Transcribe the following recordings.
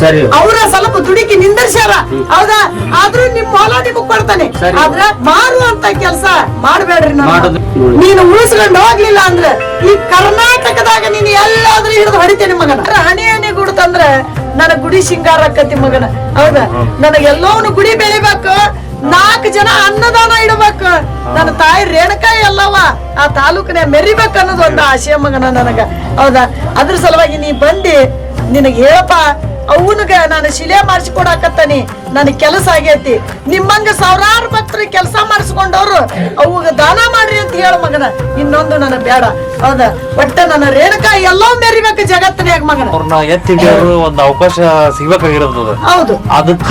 ಸರಿ. ಅವ್ರ ಸ್ವಲ್ಪ ದುಡುಕಿ ನಿಂದರ್ಸ್ಯಾರ. ಹೌದಾ? ಆದ್ರೂ ನಿಮ್ ಹೊಲ ನಿಮಗ್ ಕೊಡ್ತಾನೆ ಆದ್ರೆ ಮಾರುವಂತ ಕೆಲ್ಸ ಮಾಡ್ಬೇಡ್ರಿ ನೀನು. ಉಳಿಸ್ಕೊಂಡು ಹೋಗ್ಲಿಲ್ಲ ಅಂದ್ರೆ ಈ ಕರ್ನಾಟಕದಾಗ ನೀನ್ ಎಲ್ಲಾದ್ರೂ ಹಿಡಿದು ಹೊಡಿತೇನೆ ಮಗನ. ಹಣೆ ಹಣೆ ಗುಡ್ತಂದ್ರ ನನ್ನ ಗುಡಿ ಶಿಂಗಾರ ಆಕತಿ ಮಗನ. ಹೌದಾ? ನನಗೆ ಎಲ್ಲವನು ಗುಡಿ ಬೆಳಿಬೇಕು. ನಾಲ್ಕು ಜನ ಅನ್ನದಾನ ಇಡಬೇಕು. ನನ್ನ ತಾಯಿ ರೇಣುಕಾ ಎಲ್ಲವ ಆ ತಾಲೂಕನೇ ಮೆರಿಬೇಕು ಅನ್ನೋದು ಒಂದು ಆಶಯ ಮಗನ ನನಗ. ಹೌದಾ? ಅದ್ರ ಸಲುವಾಗಿ ನೀ ಬಂದಿ ನಿನಗೆ ಹೇಳಪ್ಪ. ಅವನಿಗೆ ನಾನು ಶಿಲೆ ಮಾಡಿಸ್ಕೊಡಾಕತ್ತಾನಿ ನನಗೆ ಕೆಲಸ ಆಗೈತಿ. ನಿಮ್ಮಂಗ ಸಾವಿರಾರು ಭಕ್ತರು ಕೆಲಸ ಮಾಡಿಸ್ಕೊಂಡವ್ರು ಅವಾಗ ದಾನ ಮಾಡ್ರಿ ಅಂತ ಹೇಳ ಮಗನ. ಇನ್ನೊಂದು ನನಗೆ ಬೇಡ. ಹೌದ? ಒಟ್ಟ ನನ್ನ ರೇಣುಕಾ ಎಲ್ಲೋ ಮೆರಿಬೇಕು ಜಗತ್ತಿನ್ಯಾಗ ಮಗನ. ಅವ್ರನ್ನ ಎತ್ತಿಡಿಯೋರು ಒಂದ್ ಅವಕಾಶ ಸಿಗ್ಬೇಕಾಗಿರೋದು ಹೌದು. ಅದಕ್ಕ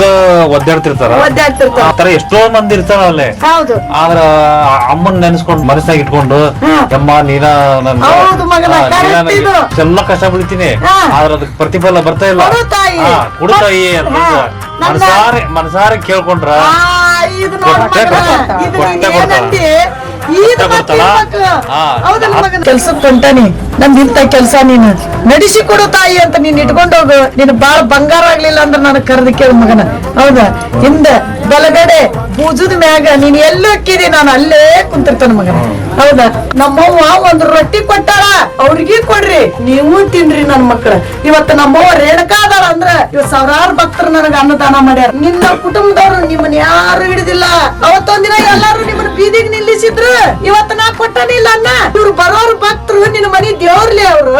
ಒದ್ದಾಡ್ತಿರ್ತಾರ. ಒದ್ದಾಡ್ತಿರ್ತಾರ. ಆ ತರ ಎಷ್ಟೋ ಮಂದಿ ಇರ್ತಾರ ಅಲ್ಲೇ. ಹೌದು. ಆದ್ರ ಅಮ್ಮನ್ ನೆನೆಸ್ಕೊಂಡು ಮನಸ್ಸಾಗ ಇಟ್ಕೊಂಡು ಅಮ್ಮ ನೀನ ನನ್ನ ಹೌದು ಮಗನ. ಎಲ್ಲ ಕಷ್ಟ ಬಿಡ್ತೀನಿ. ಆದ್ರ ಅದಕ್ಕೆ ಪ್ರತಿಫಲ ಬರ್ತಾ ಇಲ್ಲ. ತಾಯಿ. ಹಾ, ಕೊಡು ತಾಯಿ ಅಂತ ಹಾ, ನನ್ನ- ಮನಸಾರೆ ಮನಸಾರೆ ಕೇಳ್ಕೊಂಡ್ರ ಆ, ಇದು ನೋಡ್ ಕೊಟ್ಟೆ ಮಗನ, ಕೊಡ್ತಾಳ. ಇದು ಕೊಟ್ಟೆ ನೀನ್ ಕೊಡ್ತಾಳ. ಏನಂದಿ? ಇದು ಕೊಟ್ಟೆ ಮತ್ತೆ ಕೊಡ್ತಾಳ. ಇರ್ಬೇಕು. ಹಾ. ಹೌದಲ್ಲ ಮಗನ? ಕೆಲ್ಸಕ್ ಹೊಂಟಾನಿ ನಮ್ದು ಇಂಥ ಕೆಲ್ಸ ನೀನು ನಡೆಸಿ ಕೊಡು ತಾಯಿ ಅಂತ ನೀನ್ ಇಟ್ಕೊಂಡು ಹೋಗು ನೀನು ಬಾಳ ಬಂಗಾರ ಆಗ್ಲಿಲ್ಲ ಅಂದ್ರೆ ನನಗ್ ಕರೆದಿ ಕೇಳ ಮಗನ ಹೌದಾ ಹಿಂದೆ ಬಲಗಡೆ ಭುಜದ ಮ್ಯಾಗ ನೀನ್ ಎಲ್ಲ ಹೋಕ್ಕಿದಿ ನಾನು ಅಲ್ಲೇ ಕುಂತಿರ್ತಾನ ಮಗ ಹೌದಾ? ನಮ್ಮವ್ವ ಒಂದ್ ರೊಟ್ಟಿ ಕೊಟ್ಟಾಳ ಅವ್ರಿಗೆ ಕೊಡ್ರಿ ನೀವು ತಿನ್ರಿ ನನ್ ಮಕ್ಳ. ಇವತ್ತು ನಮ್ಮವ್ವ ರೇಣುಕಾ ಅದಾಳ ಅಂದ್ರ ಇವ ಸಾವಿರಾರು ಭಕ್ತರು ನನಗ ಅನ್ನದಾನ ಮಾಡ್ಯಾರ. ನಿನ್ನ ಕುಟುಂಬದವ್ರು ನಿಮ್ಮನ್ ಯಾರು ಹಿಡಿದಿಲ್ಲ. ಅವತ್ತೊಂದಿನ ಎಲ್ಲಾರು ನಿಮ್ಮನ್ ಬೀದಿಗ್ ನಿಲ್ಲಿಸಿದ್ರು. ಇವತ್ತು ನಾ ಕೊಟ್ಟನಿಲ್ಲ ಅನ್ನ. ಇವ್ರು ಬರೋರು ಭಕ್ತರು ನಿನ್ನ ಮನಿ ದೇವ್ರಲಿ ಅವ್ರು.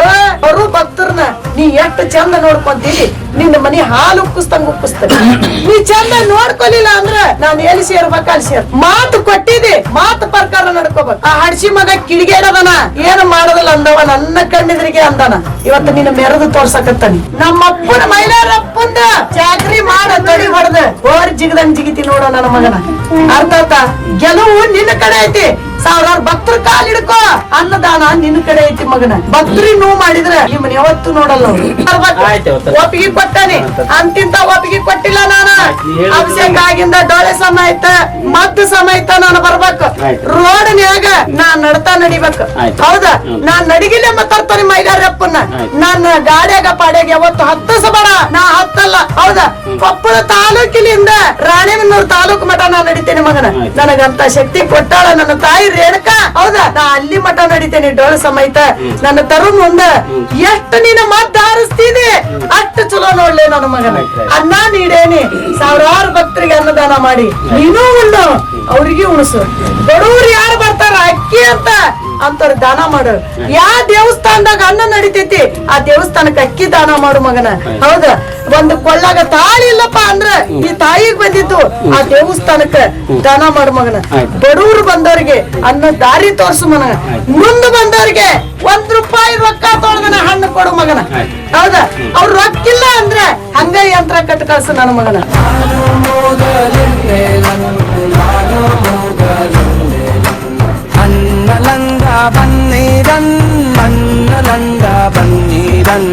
ನೀ ಎಷ್ಟು ಚಂದ ನೋಡ್ಕೊಂತೀನಿ, ನಿನ್ನ ಮನಿ ಹಾಲು ಉಕ್ಕಿಸ್ದಂಗ ಉಕ್ಕಿಸ್ತಾನೆ ನೀ ಚಂದ ನೋಡ್ಕೊಲಿಲ್ಲ ಅಂದ್ರ ನಾನ್ ಎಲ್ಲಿ ಸೇರ್ಬೇಕ, ಅಲ್ಲಿ ಸೇರ್. ಮಾತು ಕೊಟ್ಟಿದೆ ಮಾತು ಪ್ರಕಾರ ನಡ್ಕೋಬೇಕು. ಆ ಹಡ್ಸಿ ಮಗ ಕಿಡಿಗೇಡದನ ಏನು ಮಾಡದಲ್ಲ ಅಂದವ, ನನ್ನ ಕಣ್ಣಿದ್ರಿಗೆ ಅಂದಾನ. ಇವತ್ತು ನಿನ್ನ ಮೆರೆದು ತೋರ್ಸಕತ್ತಾನಿ. ನಮ್ಮ ಅಪ್ಪನ ಮೈಲಾರಪ್ಪಂದ ಚಾಕ್ರಿ ಮಾಡ ತೊಡಿ ಹೊಡೆದ. ಓರ್ ಜಿಗದಂಗ್ ಜಿಗಿತಿ ನೋಡ ನನ್ನ ಮಗನ. ಅರ್ಥ ಗೆಲುವು ನಿನ್ನ ಕಡೆ ಐತಿ. ಸಾವಿರಾರು ಭಕ್ತರ ಕಾಲ್ ಹಿಡ್ಕೋ. ಅನ್ನದಾನ ನಿನ್ನ ಕಡೆ ಐತಿ ಮಗನ. ಭಕ್ತರಿ ನೋವು ಮಾಡಿದ್ರೆ ನಿಮ್ಮನ್ ಯಾವತ್ತು ನೋಡಲ್ಲ. ಒಪ್ಪಿಗೆ ಕೊಟ್ಟಾನೆ. ಅಂತಿಂತ ಒಪ್ಪಿಗೆ ಕೊಟ್ಟಿಲ್ಲ ನಾನು. ಅಭಿಷೇಕ ಆಗಿಂದ ಡೋಳೆ ಸಮೇತ ಮದ್ದು ಸಮೇತ ನಾನು ಬರ್ಬೇಕು. ರೋಡ್ ರೋಡ್ನ್ಯಾಗ ನಾನ್ ನಡ್ತಾ ನಡಿಬೇಕು. ಹೌದಾ? ನಾನ್ ನಡಿಗಿಲ್ಲ ಮಾತಾಡ್ತಾನೆ ಮೈಲಾರಪ್ಪನ್ನ. ನಾನ್ ನನ್ನ ಗಾಡ್ಯಾಗ ಪಾಡ್ಯಾಗ ಯಾವತ್ತು ಹತ್ತಿಸಬೇಡ ನಾ ಹತ್ತಲ್ಲ. ಹೌದಾ? ಕೊಪ್ಪಳ ತಾಲೂಕಿನಿಂದ ರಾಣಿಬೆನ್ನೂರು ಮಠ ನಡಿತೇನೆ ಮಗನ. ನನಗಂತ ಶಕ್ತಿ ಕೊಟ್ಟಾಳ ನನ್ನ ತಾಯಿ ರೇಣಕ. ಹೌದಾ? ನಾ ಅಲ್ಲಿ ಮಠ ನಡಿತೇನೆ ಡೋಳ ಸಮೇತ. ನನ್ನ ತರು ಮುಂದ ಎಷ್ಟು ನೀನು ಮದ್ದ ಹಾರಿಸ್ತೀನಿ ಅಷ್ಟು ಚಲೋ ನೋಡ್ಲೆ ನನ್ನ ಮಗನ. ಅನ್ನ ನೀಡೇನಿ. ಸಾವಿರಾರು ಭಕ್ತರಿಗೆ ಅನ್ನದಾನ ಮಾಡಿ. ನೀನು ಉಣ್ಣು ಅವ್ರಿಗೆ ಉಣಸು. ಬಡವ್ರು ಯಾರು ಬರ್ತಾರ? ಅಕ್ಕಿ ಅಂತ ಅಂತಾರ ದಾನ ಮಾಡು ಯಾ ದೇವಸ್ಥಾನದಾಗ ಅನ್ನ ನಡಿತೈತಿ, ಆ ದೇವಸ್ಥಾನಕ್ಕೆ ಅಕ್ಕಿ ದಾನ ಮಾಡು ಮಗನ. ಹೌದ? ಒಂದು ಕೊಳ್ಳಾಗ ತಾಳಿ ಇಲ್ಲಪ್ಪ ಅಂದ್ರ ಈ ತಾಯಿಗ್ ಬಂದಿದ್ದು ಆ ದೇವಸ್ಥಾನಕ್ಕೆ ದಾನ ಮಾಡು ಮಗನ. ಬಡವ್ರು ಬಂದವ್ರಿಗೆ ಅನ್ನ ದಾರಿ ತೋರ್ಸು ಮಗನ. ಮುಂದ್ ಬಂದವ್ರಿಗೆ ಒಂದ್ ರೂಪಾಯಿ ರೊಕ್ಕ ತೊಳ್ದನ ಹಣ್ಣು ಕೊಡು ಮಗನ. ಹೌದಾ? ಅವ್ರ ರೊಕ್ಕಿಲ್ಲ ಅಂದ್ರೆ ಹಂಗ ಯಂತ್ರ ಕಟ್ಟ ಕಳ್ಸ ನನ್ನ ಮಗನ. വന്നിരൻ മണ്ണുലണ്ട വന്നിരൻ